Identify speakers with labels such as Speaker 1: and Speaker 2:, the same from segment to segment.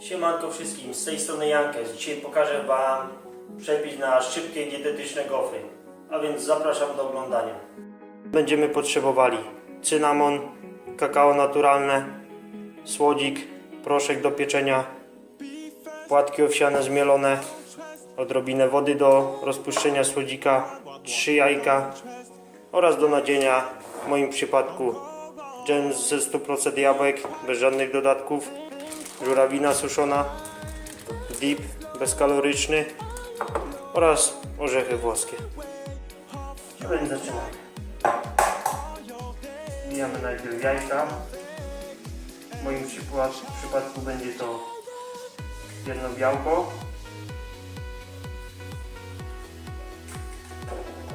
Speaker 1: Siemanko wszystkim, z tej strony Jankes. Dzisiaj pokażę Wam przepis na szybkie dietetyczne gofry. A więc zapraszam do oglądania. Będziemy potrzebowali cynamon, kakao naturalne, słodzik, proszek do pieczenia, płatki owsiane zmielone, odrobinę wody do rozpuszczenia słodzika, 3 jajka oraz do nadzienia w moim przypadku dżem ze 100% jabłek, bez żadnych dodatków, żurawina suszona, dip bezkaloryczny oraz orzechy włoskie. Więc zaczynamy. Wbijamy najpierw jajka. W moim przypa- przypadku będzie to jedno białko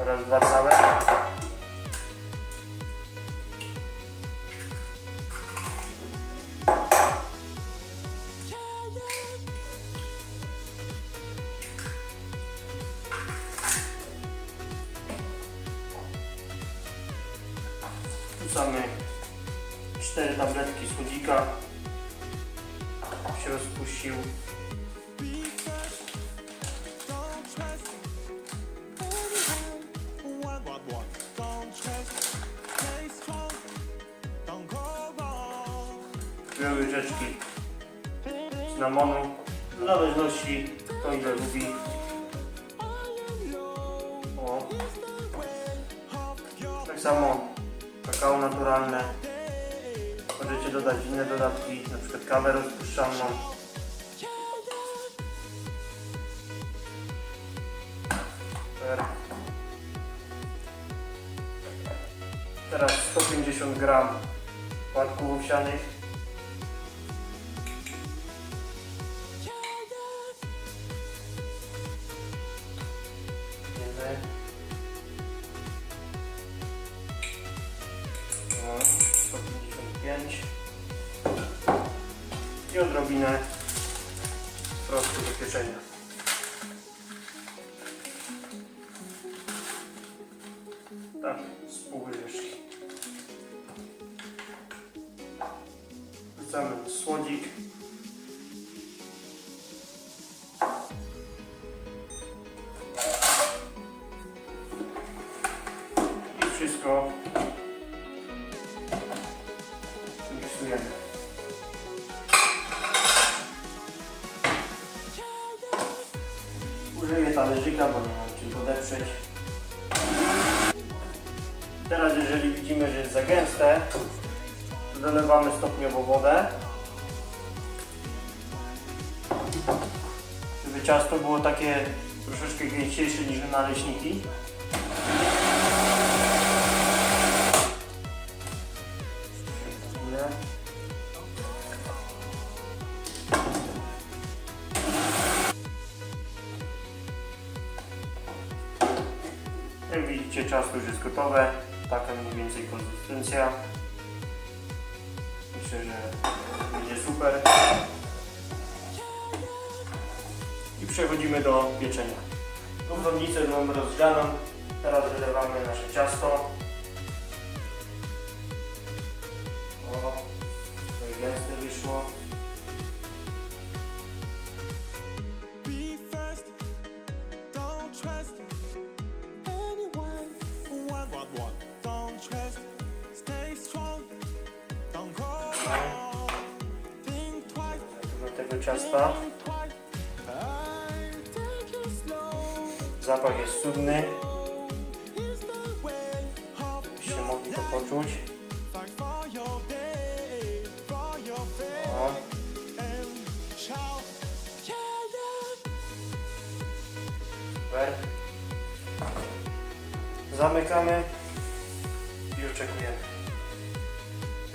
Speaker 1: oraz dwa całe. Wrzucamy cztery tabletki słodzika. Się rozpuścił. Dwie łyżeczki cynamonu, w zależności kto ile lubi. Tak samo kakao naturalne. Możecie dodać inne dodatki, na przykład kawę rozpuszczalną. Super. Teraz 150 gram płatków owsianych. Prostu do pieczenia. Tak, z pół łyżeczki. Wrzucamy słodzik. Wszystko miksujemy. Talerzyka, bo nie mam czym podeprzeć. Teraz jeżeli widzimy, że jest za gęste, to dolewamy stopniowo wodę. Żeby ciasto było takie troszeczkę gęściejsze niż naleśniki. Ile? Widzicie ciasto już jest gotowe. Taka mniej więcej konsystencja. Myślę, że będzie super. I przechodzimy do pieczenia. Gofrownicę mamy rozgrzaną. Teraz wylewamy nasze ciasto. Do tego ciasta. Zapach jest cudny. Byście mogli to poczuć. super. Zamykamy i oczekujemy.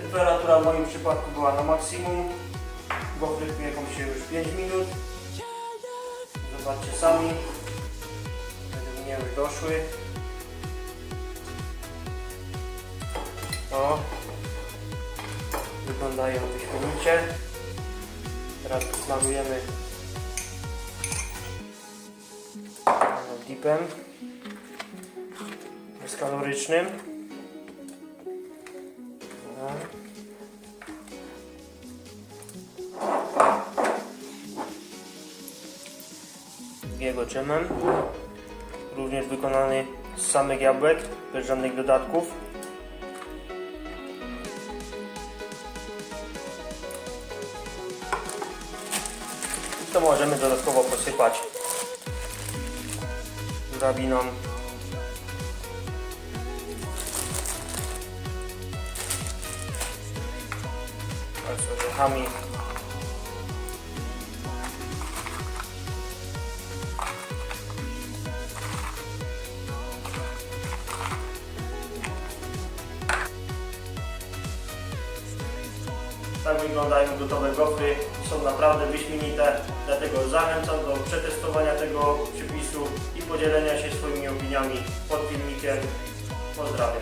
Speaker 1: Temperatura w moim przypadku była na maksimum. Gofry pieką się już 5 minut. Zobaczcie sami. Według mnie już doszły. O. Wyglądają wyśmienicie. Teraz smarujemy dipem bezkalorycznym. Drugiego dżemem. Również wykonany z samych jabłek, bez żadnych dodatków. I to możemy dodatkowo posypać żurawiną. oraz orzechami. Tak wyglądają gotowe gofry. Są naprawdę wyśmienite, dlatego zachęcam do przetestowania tego przepisu i podzielenia się swoimi opiniami pod filmikiem. Pozdrawiam.